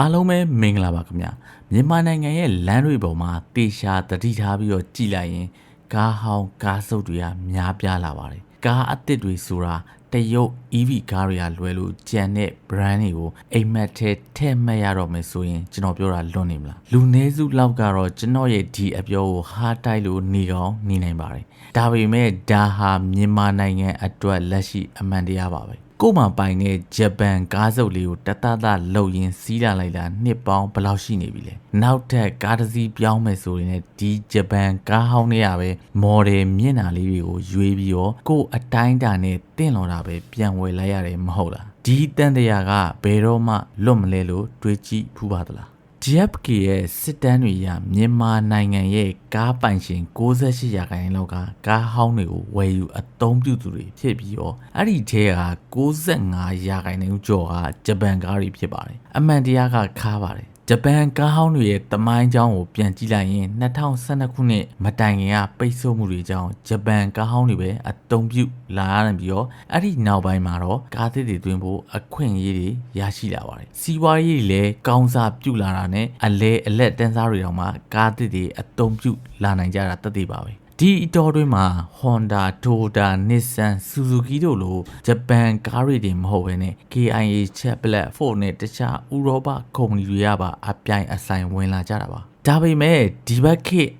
အားလုံးပဲမင်္ဂလာပါခင်ဗျာမြန်မာနိုင်ငံရဲ့လမ်းတွေပေါ်မှာတေရှာတတိထားပြီးတော့ကြည်လိုက်ရင်ကားဟောင်းကားစုပ်တွေကများပြားလာပါတယ်ကားအသစ်တွေဆိုတာတရုတ် EV ကားတွေကလွယ်လို့ကြံတဲ့ brand တွေကိုအိမ်မက်ထဲထည့်မှတ်ရတော့မယ်ဆိုရင်ကျွန်တော်ပြောတာလွန်နေမလားလူနည်းစုလောက်ကတော့ကျွန်တော်ရဲ့ဒီအပြောကိုဟားတိုက်လို့နေကောင်းနေနိုင်ပါတယ်ဒါပေမဲ့ဒါဟာမြန်မာနိုင်ငံအတွက်လက်ရှိအမှန်တရားပါပဲ ကို့မှာပိုင်တဲ့ဂျပန်ကားစုပ်လေးကိုတတတလှုပ်ရင်းစီးလာလိုက်တာနှစ်ပေါင်းဘယ်လောက်ရှိနေပြီလဲနောက်ထပ်ကားတစ်စီးပြောင်းမယ်ဆိုရင်ဒီဂျပန်ကားဟောင်းတွေကပဲမော်ဒယ်မျက်နှာလေးတွေကိုရွေးပြီးတော့ကို့အတိုင်းတာနဲ့တင့်လော်တာပဲပြန်ဝယ်လိုက်ရတယ်မဟုတ်လားဒီတန်တရာကဘယ်တော့မှလွတ်မလဲလို့တွေးကြည့်ဖူးပါသလား JFK ရဲ့စစ်တမ်းတွေအရမြန်မာနိုင်ငံရဲ့ကားပိုင်ရှင်68ရာခိုင်နှုန်းလောက်ကကားဟောင်းတွေကိုဝယ်ယူအသုံးပြုသူတွေဖြစ်ပြီးတော့အဲ့ဒီထဲက65ရာခိုင်နှုန်းကျော်ကဂျပန်ကားတွေဖြစ်ပါတယ်အမှန်တရားကခါပါတယ် ဂျပန်ကားဟောင်းတွေရဲ့တမိုင်းကြောင်းကိုပြန်ကြည့်လိုက်ရင်2012ခုနှစ်မတိုင်ခင်ကပိတ်ဆို့မှုတွေကြောင့်ဂျပန်ကားဟောင်းတွေပဲအသုံးပြုလာရပြီးတော့အဲ့ဒီနောက်ပိုင်းမှာတော့ကားသစ်တွေသွင်းဖို့အခွင့်အရေးတွေရရှိလာပါတယ်။စီးပွားရေးတွေလည်းကောင်းစားပြုလာတာနဲ့အလဲအလက်တန်းစားတွေတောင်မှကားသစ်တွေအသုံးပြုလာနိုင်ကြတာတသက်ပါပဲ။ ဒီအတော်တွင်းမှာ Honda, Toyota, Nissan, Suzuki တို့လိုဂျပန်ကားတွေတင်မဟုတ်ဘဲနဲ့ KIA, Chevrolet, Ford နဲ့တခြားဥရောပကုမ္ပဏီတွေကပါအပြိုင်အဆိုင်ဝင်လာကြတာပါဒါပေမဲ့ဒီဘက်ခေတ်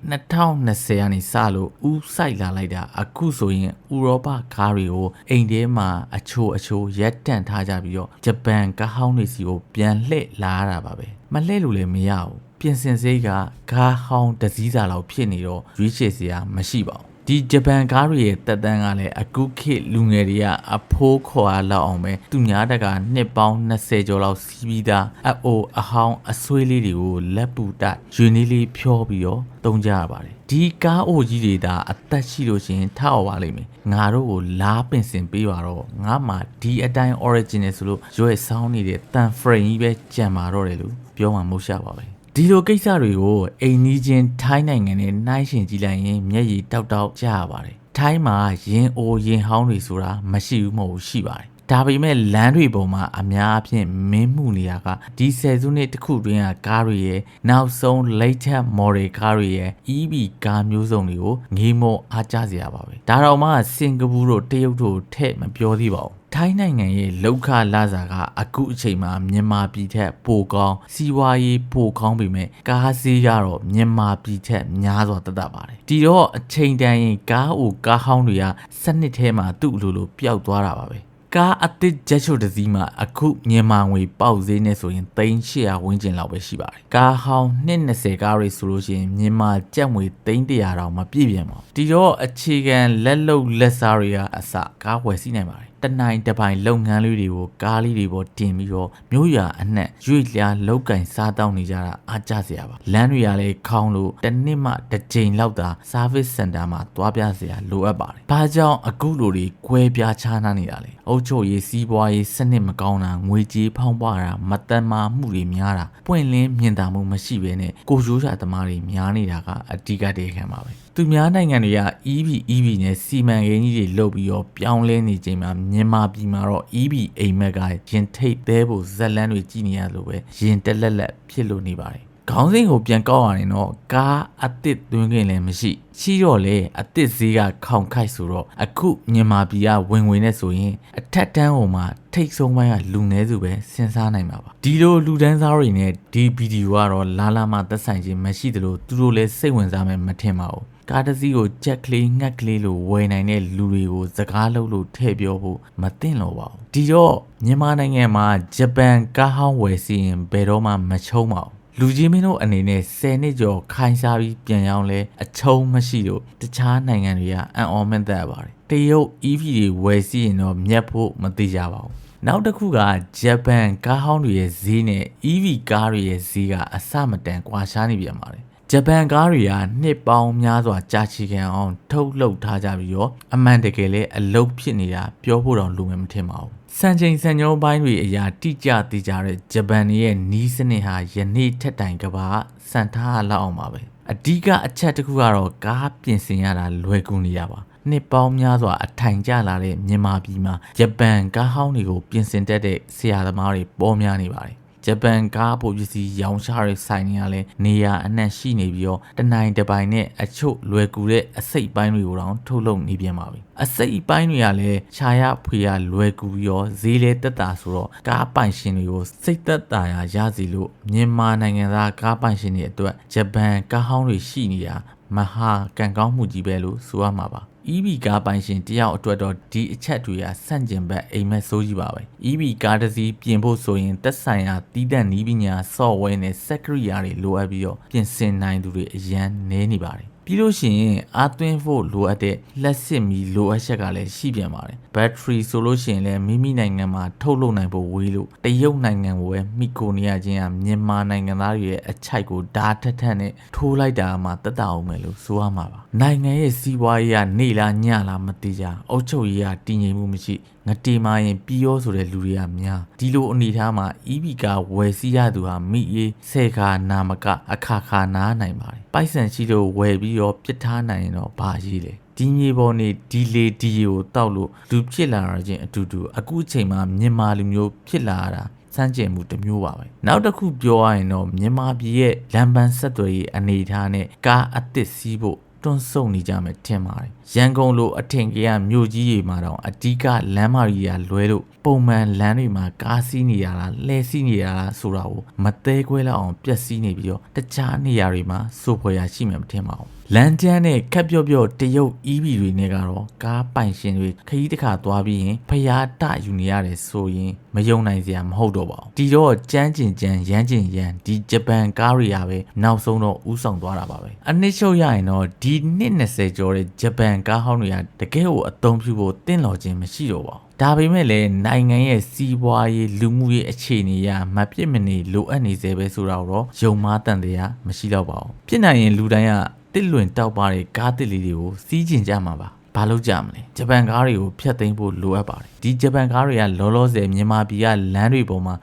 2020ကနေစလို့ဥဆိုင်လာလိုက်တာအခုဆိုရင်ဥရောပကားတွေကိုအိမ်ထဲမှာအချိုအချိုရက်တန့်ထားကြပြီးတော့ဂျပန်ကားဟောင်းတွေစီကိုပြန်လှည့်လာရတာပါပဲမလှည့်လို့လည်းမရဘူး ပြင်ဆင်စိတ်ကကားဟောင်းတစ်စည်းစာလောက်ဖြစ်နေတော့ရွေးချယ်စရာမရှိပါဘူးဒီဂျပန်ကားတွေရဲ့တက်တန်းကလည်းအခုခေတ်လူငယ်တွေကအဖိုးခေါ်အားလောက်အောင်ပဲသူများတကနှစ်ပေါင်း20ကျော်လောက်စီးပြီးသားအအိုအဟောင်းအဆွေးလေးတွေကိုလက်ပူတရွေနေလေးဖြောပြီးတော့တုံးကြရပါတယ်ဒီကားအိုကြီးတွေဒါအသက်ရှိလို့ရှင်ထောက်ပါလိမ့်မယ်ငါတို့ကိုလားပင်စင်ပေးပါတော့ငါမှဒီအတိုင်း original ဆိုလို့ရွေးဆောင်းနေတဲ့တန် frame ကြီးပဲကြံပါတော့တယ်လို့ပြောမှမဟုတ်ရှာပါပဲ ဒီလိုကိစ္စတွေကိုအိမ်နီးချင်းထိုင်းနိုင်ငံနဲ့နှိုင်းယှဉ်ကြည့်လိုက်ရင်မျက်ရည်တောက်တောက်ကျရပါတယ်။ထိုင်းမှာရင်အိုရင်ဟောင်းတွေဆိုတာမရှိဘူးမဟုတ်ရှိပါတယ်။ ဒါပေမဲ့လမ်းတွေပေါ်မှာအများအပြားမင်းမှုနေတာကဒီဆယ်စုနှစ်တစ်ခုတွင်းကကားတွေရဲ့နောက်ဆုံး latest model ကားတွေရဲ့ EV ကားမျိုးစုံတွေကိုငေးမောအားကျစရာပါပဲဒါတော့မှစင်ကာပူတို့တရုတ်တို့ထည့်မပြောသေးပါဘူးထိုင်းနိုင်ငံရဲ့လောက်ခလာစာကအခုအချိန်မှာမြန်မာပြည်ထက်ပိုကောင်းစီးပွားရေးပိုကောင်းပေမဲ့ကားဈေးကတော့မြန်မာပြည်ထက်များစွာတက်တာပါတယ်ဒီတော့အချိန်တန်ရင်ကားအိုကားဟောင်းတွေကစနစ်ထဲမှာသူ့အလိုလိုပျောက်သွားတာပါပဲ ကားအသစ်ဂျက်ချိုတစ်စီးမှာအခုမြန်မာငွေပေါက်ဈေးနဲ့ဆိုရင်3800ဝန်းကျင်လောက်ပဲရှိပါတယ်။ကားဟောင်း220ကားတွေဆိုလို့ရှိရင်မြန်မာကျပ်ငွေ300တောင်မပြည့်ပြန်ပါဘူး။ဒီတော့အခြေခံလက်လုံလက်စားတွေကအစကားဝယ်စီးနိုင်ပါတယ် တနိုင်တပိုင်လုပ်ငန်းလေးတွေကိုကားလေးတွေပေါ်တင်ပြီးတော့မြို့ရွာအနှံ့ရွေ့လျားလောက်ကင်စားတောင်းနေကြတာအားကြစရာပါလမ်းတွေကလည်းခေါင်းလို့တစ်နှစ်မှတစ်ကြိမ်လောက်သာ service center မှာသွားပြစရာလိုအပ်ပါတယ်။ဘာကြောင့်အခုလိုတွေကွဲပြားခြားနားနေတာလဲ။အုတ်ချုပ်ရေးစီးပွားရေးစနစ်မကောင်းတာငွေကြေးဖောင်းပွားတာမတန်မာမှုတွေများတာပွင့်လင်းမြင်သာမှုမရှိဘဲနဲ့ကိုရိုးရာသမားတွေများနေတာကအဓိကတည်းခံပါပဲ။ သူများနိုင်ငံတွေက EV EV နဲ့စီမံကိန်းကြီးတွေလုပ်ပြီးတော့ပြောင်းလဲနေချိန်မှာမြန်မာပြည်မှာတော့ EV အိမ်မက်ကရင်ထိတ်သေးဖို့ဇက်လန်းတွေကြည်နေရလို့ပဲရင်တက်လက်လက်ဖြစ်လို့နေပါတယ်ခေါင်းစဉ်ကိုပြန်ကောက်ရရင်တော့ကားအစ်စ်သွင်းခင်လည်းမရှိရှိတော့လေအစ်စ်ဈေးကခေါင်ခိုက်ဆိုတော့အခုမြန်မာပြည်ကဝင်ဝင်နဲ့ဆိုရင်အထက်တန်းဟိုမှာထိတ်ဆုံးပိုင်းကလူနည်းစုပဲစဉ်းစားနိုင်မှာပါဒီလိုလူတန်းစားတွေနဲ့ဒီဗီဒီယိုကတော့လာလာမှသက်ဆိုင်ခြင်းမရှိသလိုသူတို့လည်းစိတ်ဝင်စားမယ်မထင်ပါဘူး ကားတစ်စီးကိုကြက်ကလေးငှက်ကလေးလိုဝယ်နိုင်တဲ့လူတွေကိုစကားလုပ်လို့ထည့်ပြောဖို့မသင့်တော့ပါဘူးဒီတော့မြန်မာနိုင်ငံမှာဂျပန်ကားဟောင်းဝယ်စီရင်ဘယ်တော့မှမချုံးပါဘူးလူကြီးမင်းတို့အနေနဲ့10နှစ်ကျော်ခိုင်းစားပြီးပြန်ရောက်လဲအချုံးမရှိလို့တခြားနိုင်ငံတွေကအံ့ဩမင့်သက်ပါတယ်တရုတ် EV တွေဝယ်စီရင်တော့မြတ်ဖို့မသိကြပါဘူးနောက်တစ်ခုကဂျပန်ကားဟောင်းတွေရဲ့ဈေးနဲ့ EV ကားတွေရဲ့ဈေးကအဆမတန်ကွာခြားနေပြန်ပါတယ် ဂျပန်ကားတွေကနှစ်ပေါင်းများစွာကြာချီခံအောင်ထုတ်လုပ်ထားကြပြီးတော့အမှန်တကယ်လဲအလုတ်ဖြစ်နေတာပြောဖို့တော့လူငယ်မထင်ပါဘူးစံချိန်စံညုံပိုင်းတွေအရာတိကျတည်ကြတဲ့ဂျပန်ရဲ့နီးစနစ်ဟာယနေ့ထက်တိုင်ကဘာစံထားလောက်အောင်ပါပဲအဓိကအချက်တစ်ခုကတော့ကားပြင်ဆင်ရတာလွယ်ကူနေရပါနှစ်ပေါင်းများစွာအထိုင်ကျလာတဲ့မြန်မာပြည်မှာဂျပန်ကားဟောင်းတွေကိုပြင်ဆင်တတ်တဲ့ဆရာသမားတွေပေါ်များနေပါတယ် ဂျပန်ကားပိုပစ္စည်းရောင်းချတဲ့ဆိုင်တွေကလည်းနေရာအနှံ့ရှိနေပြီးတော့တနိုင်တစ်ပိုင်နဲ့အချို့လွယ်ကူတဲ့အစိတ်ပိုင်းတွေကိုတောင်ထုတ်လုပ်နေပြန်ပါပြီအစိတ်ပိုင်းတွေကလည်းခြာရဖွေရလွယ်ကူပြီးတော့ဈေးလဲတက်တာဆိုတော့ကားပိုင်ရှင်တွေကိုစိတ်သက်သာရာရစီလို့မြန်မာနိုင်ငံသားကားပိုင်ရှင်တွေအတွက်ဂျပန်ကားဟောင်းတွေရှိနေတာမဟာကံကောင်းမှုကြီးပဲလို့ဆိုရမှာပါ EV ကားပိုင်ရှင်တယောက်အတွက်တော့ဒီအချက်တွေကဆန့်ကျင်ဘက်အိမ်မက်ဆိုးကြီးပါပဲ EV ကားတစ်စီးပြင်ဖို့ဆိုရင်သက်ဆိုင်ရာတီးတန့်နည်းပညာ software နဲ့ security တွေလိုအပ်ပြီးတော့ပြင်ဆင်နိုင်သူတွေအရန်နည်းနေပါတယ် ပြီးလို့ရှိရင်အာသွင်းဖို့လိုအပ်တဲ့လက်စစ်မီလိုအပ်ချက်ကလည်းရှိပြန်ပါတယ်။ battery ဆိုလို့ရှိရင်လည်းမိမိနိုင်ငံမှာထုတ်လုပ်နိုင်ဖို့ဝေးလို့တရုတ်နိုင်ငံကိုပဲမိကိုနေရခြင်းကမြန်မာနိုင်ငံသားတွေရဲ့အချိုက်ကိုဓာတ်ထက်ထက်နဲ့ထိုးလိုက်တာမှတက်တာအောင်မယ်လို့ဆိုရမှာပါ။နိုင်ငံရဲ့စီးပွားရေးကနေလားညလားမသိကြ။အုပ်ချုပ်ရေးကတည်ငြိမ်မှုမရှိငတေမာရင်ပြီးရောဆိုတဲ့လူတွေကများဒီလိုအနေထားမှာ EV ကဝယ်စီးရသူဟာမိအေးဆဲခါနာမက အခါခါနားနိုင်ပါတယ်ပိုက်ဆန်ရှိလို့ဝယ်ပြီးရောပြစ်ထားနိုင်ရင်တော့ဘာရေးလဲဒီမြေပေါ်နေဒီလေဒီကိုတောက်လို့လူဖြစ်လာရခြင်းအတူတူအခုချိန်မှာမြန်မာလူမျိုးဖြစ်လာတာစမ်းကျင်မှုတစ်မျိုးပါပဲနောက်တစ်ခုပြောရရင်တော့မြန်မာပြည်ရဲ့လမ်းပန်းဆက်သွယ်ရေးအနေအထားနဲ့ကားအသစ်စီးဖို့တွန်းဆုံနေကြမယ်ထင်ပါတယ် ရန်ကုန်လိုအထင်ကြီးကမြို့ကြီးတွေမှာတော့အဓိကလမ်းမကြီးကလွဲလို့ပုံမှန်လမ်းတွေမှာကားစီးနေရတာလှည့်စီးနေရတာဆိုတာကိုမသေးခွဲလောက်အောင်ပျက်စီးနေပြီးတော့တခြားနေရာတွေမှာစိုးဖွယ်ရရှိမှမထင်ပါဘူးလမ်းကျန်းနဲ့ခက်ပြော့ပြော့တရုတ် EV တွေနဲ့ကတော့ကားပိုင်ရှင်တွေခရီးတစ်ခါသွားပြီးရင်ဖျားတယူနေရတယ်ဆိုရင်မယုံနိုင်စရာမဟုတ်တော့ပါဘူးဒီတော့ကြမ်းကျင်ကြမ်းရမ်းကျင်ရမ်းဒီဂျပန်ကားတွေရပဲနောက်ဆုံးတော့ဥဆောင်သွားတာပါပဲအနည်းချုပ်ရရင်တော့ဒီနှစ်20ကျော်တဲ့ဂျပန်ကားဟောင်းတွေကတကယ်ကိုအသုံးပြုဖို့တင့်တော်ခြင်းမရှိတော့ပါဘူးဒါပေမဲ့လည်းနိုင်ငံရဲ့စီးပွားရေးလူမှုရေးအခြေအနေအရမပြစ်မနေလိုအပ်နေသေးပဲဆိုတာတော့ယုံမားတန်တရားမရှိတော့ပါဘူးဖြစ်နိုင်ရင်လူတိုင်းကတစ်လွင်တောက်ပါတဲ့ကားတစ်လေးတွေကိုစီးကျင်ကြမှာပါ ဘာလို့ကြမလဲဂျပန်ကားတွေကိုဖျက်သိမ်းဖို့လိုအပ်ပါတယ်ဒီဂျပန်ကားတွေကလောလောဆယ်မြန်မာပြည်ကလမ်းတွေပေါ်မှာ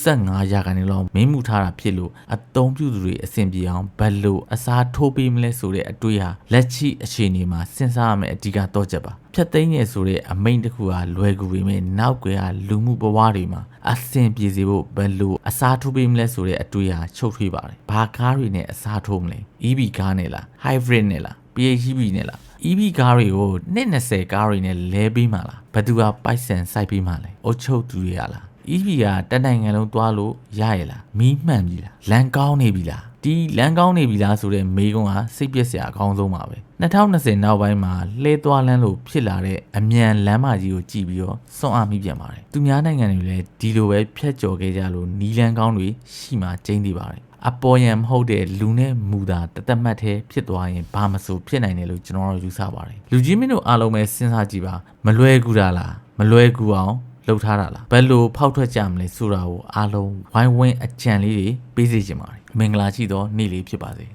65ရာခိုင်နှုန်းလောက်မင်းမှုထားတာဖြစ်လို့အသုံးပြုသူတွေအဆင်ပြေအောင်ဘယ်လိုအစားထိုးပေးမလဲဆိုတဲ့အတွေ့ဟာလက်ရှိအခြေအနေမှာစဉ်းစားရမယ့်အဓိကတော့ချက်ပါဖြတ်သိမ်းရဆိုတဲ့အမိန့်တစ်ခုဟာလွယ်ကူပေမဲ့နောက်ကွယ်ကလူမှုဘဝတွေမှာအဆင်ပြေစေဖို့ဘယ်လိုအစားထိုးပေးမလဲဆိုတဲ့အတွေ့ဟာချုပ်ထွေးပါတယ်။ဘာကားတွေနဲ့အစားထိုးမလဲ။ EV ကားနဲ့လား Hybrid နဲ့လား PHEV နဲ့လား EV ကားတွေကိုနှစ်20ကားတွေနဲ့လဲပေးမှလားဘယ်သူကပိုက်ဆန်စိုက်ပေးမှလဲအုတ်ချုပ်သူတွေရလား EV ကတက်နိုင်ငံလုံးသွားလို့ရရလားမီးမှန်ပြီလားလမ်းကောင်းနေပြီလားဒီလမ်းကောင်းနေပြီလားဆိုတဲ့မေးခွန်းဟာစိတ်ပျက်စရာအကောင်းဆုံးပါပဲ2020နောက်ပိုင်းမှာလှဲသွားလန်းလို့ဖြစ်လာတဲ့အမြန်လမ်းမကြီးကိုကြည့်ပြီးတော့စွန့်အားမိပြန်ပါတယ်သူများနိုင်ငံတွေလည်းဒီလိုပဲဖြတ်ကျော်ခဲ့ကြလို့နီးလန်းကောင်းတွေရှိမှကျင်းသေးပါတယ် အပေါ်ယံမဟုတ်တဲ့လူနဲ့မူတာတသက်မှတ်သေးဖြစ်သွားရင်ဘာမဆိုဖြစ်နိုင်တယ်လို့ကျွန်တော်တို့ယူဆပါတယ်လူကြီးမင်းတို့အားလုံးပဲစဉ်းစားကြည့်ပါမလွဲကူတာလားမလွဲကူအောင်လှုပ်ထားတာလားဘယ်လိုဖောက်ထွက်ကြမလဲဆိုတာကိုအားလုံးဝိုင်းဝန်းအကြံလေးတွေပေးစီချင်ပါတယ်မင်္ဂလာရှိသောနေ့လေးဖြစ်ပါစေ